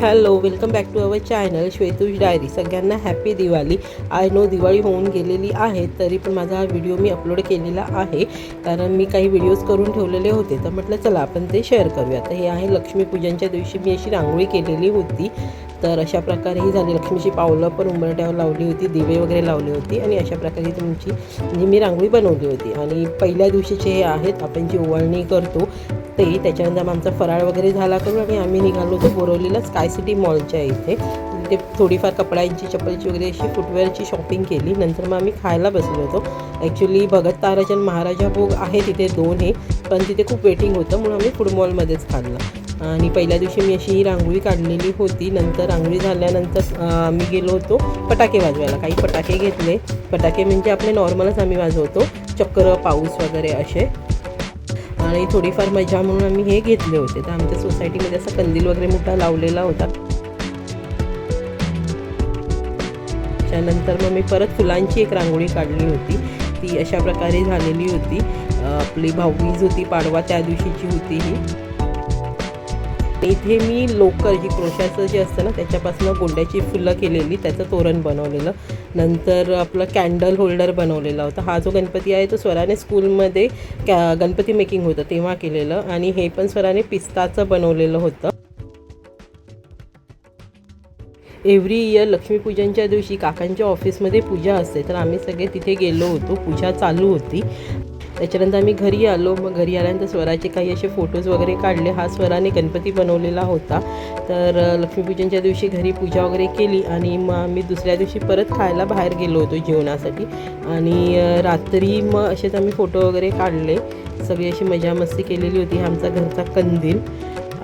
Hello welcome back to our channel Shwetush diary सगळ्यांना happy Diwali. I know Diwali होऊन गेलेली आहे तरी पण माझा हा व्हिडिओ मी अपलोड केलेला आहे. कारण मी काही व्हिडिओज करून ठेवलेले होते तर म्हटलं चला आपण ते शेअर करूया. तर हे आहे लक्ष्मीपूजनच्या दिवशी मी अशी रांगोळी केलेली होती. तर अशा प्रकारे ही झाली. लक्ष्मीची पावलं पण उंबरट्यावर लावली होती दिवे वगैरे लावली होती आणि अशा प्रकारे तुमची म्हणजे मी रांगोळी बनवली होती. आणि पहिल्या दिवशीचे हे आहेत आपण जी ओवाळणी करतो ते त्याच्यानंतर आमचा फराळ वगैरे झाला करून आणि आम्ही निघालो होतो बोरवलीला स्काय सिटी मॉलच्या इथे. तिथे थोडीफार कपड्यांची चप्पलची वगैरे अशी फुटवेअरची शॉपिंग केली. नंतर मग आम्ही खायला बसलो होतो. ॲक्च्युली भगत ताराचंद महाराजा भोग आहे तिथे दोन हे पण तिथे खूप वेटिंग होतं म्हणून आम्ही फूड मॉलमध्येच खाल्लं. आणि पहिल्या दिवशी मी अशी ही रांगोळी काढलेली होती. नंतर रांगोळी झाल्यानंतर आम्ही मी गेलो होतो फटाके वाजवायला. काही फटाके घेतले. फटाके म्हणजे आपले नॉर्मलच आम्ही वाजवतो. चक्र पाऊस वगैरे असे. आणि थोडीफार मजा म्हणून आम्ही हे घेतले होते. तर आमच्या सोसायटीमध्ये असा कंदील वगैरे मोठा लावलेला होता. त्यानंतर मग मी परत फुलांची एक रांगोळी काढली होती. ती अशा प्रकारे झालेली होती. आपली भाऊबीज होती पाडवा त्या दिवशीची होती ही. इथे मी लोकर जी क्रोशाचं जे असतं ना त्याच्यापासून गोंड्याची फुलं केलेली त्याचं तोरण बनवलेलं. नंतर आपलं कॅन्डल होल्डर बनवलेला होता. हा जो गणपती आहे तो स्वराने स्कूलमध्ये कॅ गणपती मेकिंग होतं तेव्हा केलेलं. आणि हे पण स्वराने पिस्ताचं बनवलेलं होतं. एव्हरी इयर लक्ष्मीपूजनच्या दिवशी काकांच्या ऑफिसमध्ये पूजा असते. तर आम्ही सगळे तिथे गेलो होतो. पूजा चालू होती. त्याच्यानंतर आम्ही घरी आलो. मग घरी आल्यानंतर स्वराचे काही असे फोटोज वगैरे काढले. हा स्वराने गणपती बनवलेला होता. तर लक्ष्मीपूजनच्या दिवशी घरी पूजा वगैरे केली आणि मग आम्ही दुसऱ्या दिवशी परत खायला बाहेर गेलो होतो जेवणासाठी. आणि रात्री मग असेच आम्ही फोटो वगैरे काढले. सगळी अशी मजा मस्ती केलेली होती. आमचा घरचा कंदील.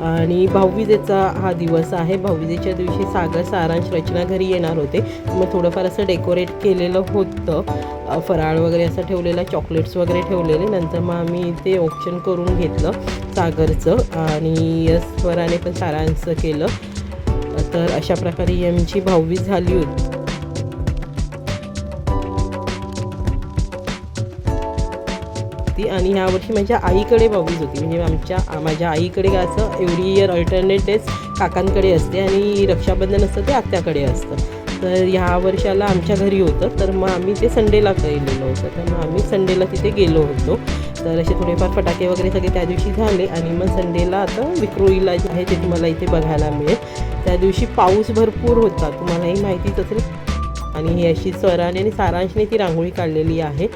आणि भाऊबीजेचा हा दिवस आहे. भाऊबीजेच्या दिवशी सागर सारांश रचना घरी येणार होते. मग थोडंफार असं डेकोरेट केलेलं होतं. फराळ वगैरे असं ठेवलेलं चॉकलेट्स वगैरे ठेवलेले. नंतर मग आम्ही ते ऑप्शन करून घेतलं सागरचं आणि स्वराने पण सारांचं केलं. तर अशा प्रकारे ही आमची भाऊबीज झाली होती. होती आणि ह्या वर्षी माझ्या आईकडे बॉबीज होती. म्हणजे आमच्या माझ्या आईकडे असं एवढी इयर अल्टरनेट डेज काकांकडे असते आणि रक्षाबंधन असतं ते आत्याकडे असतं. तर ह्या वर्षाला आमच्या घरी होतं. तर मग आम्ही ते संडेला केलेलं होतं. तर मग आम्ही संडेला तिथे गेलो होतो. तर असे थोडेफार फटाके वगैरे सगळे त्या दिवशी झाले आणि मग संडेला आता विक्रोईला जे आहे ते तुम्हाला इथे बघायला मिळेल. त्या दिवशी पाऊस भरपूर होता. तुम्हालाही माहितीच असेल. आणि ही अशी स्वराने आणि सारांशने ती रांगोळी काढलेली आहे.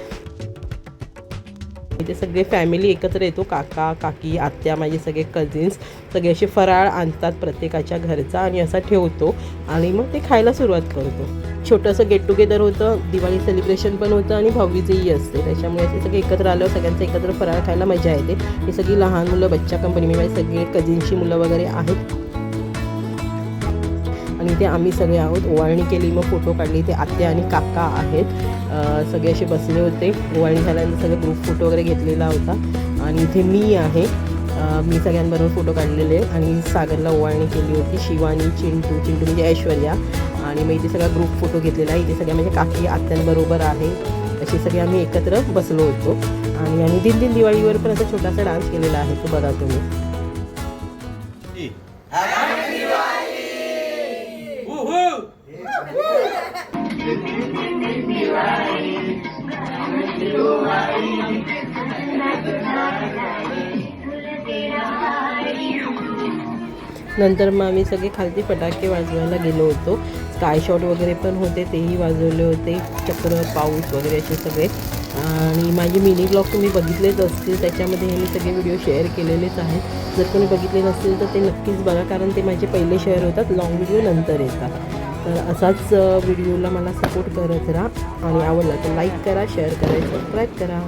इथे सगळे फॅमिली एकत्र येतो काका काकी आत्या माझे सगळे कझिन्स सगळे असे फराळ आणतात प्रत्येकाच्या घरचा आणि असा ठेवतो आणि मग ते खायला सुरुवात करतो. छोटंसं गेट टुगेदर होतं दिवाळी सेलिब्रेशन पण होतं आणि भाऊबीजही असते. त्याच्यामुळे ते सगळे एकत्र आलं सगळ्यांचं एकत्र फराळ खायला मजा येते. ही सगळी लहान मुलं बच्चा कंपनी म्हणजे सगळे कझिन्सची मुलं वगैरे आहेत. आणि ते आम्ही सगळे आहोत. ओवाळणी केली मग फोटो काढली. ते आत्या आणि काका आहेत. सगळे असे बसले होते. ओवाळणी झाल्यानंतर सगळे ग्रुप फोटो वगैरे घेतलेला होता. आणि इथे मी आहे. मी सगळ्यांबरोबर फोटो काढलेले आणि सागरला ओवाळणी केली होती. शिवानी चिंटू चिंटू म्हणजे ऐश्वर्या. आणि मग इथे सगळा ग्रुप फोटो घेतलेला आहे. इथे सगळ्या म्हणजे काकी आत्यांबरोबर आहे. असे सगळे आम्ही एकत्र बसलो होतो. आणि आम्ही दिन दिन दिवाळीवर पण असा छोटासा डान्स केलेला आहे. तो बघा तुम्ही. नंतर मग आम्ही सगळे खालती फटाके वाजवायला गेलो होतो. स्काय शॉट वगैरे पण होते तेही वाजवले होते. चक्र पाऊस वगैरे असे सगळे. आणि माझे मिनी ब्लॉग तुम्ही बघितलेच असतील त्याच्यामध्ये हे मी सगळे व्हिडिओ शेअर केलेलेच आहेत. जर कोणी बघितले नसतील तर ते नक्कीच बघा कारण ते माझे पहिले शेअर होतात लॉंग व्हिडिओ नंतर येतात. तर असाच व्हिडिओला मला सपोर्ट करत राहा. आणि आवडला तर लाईक करा शेअर करा सबस्क्राईब करा.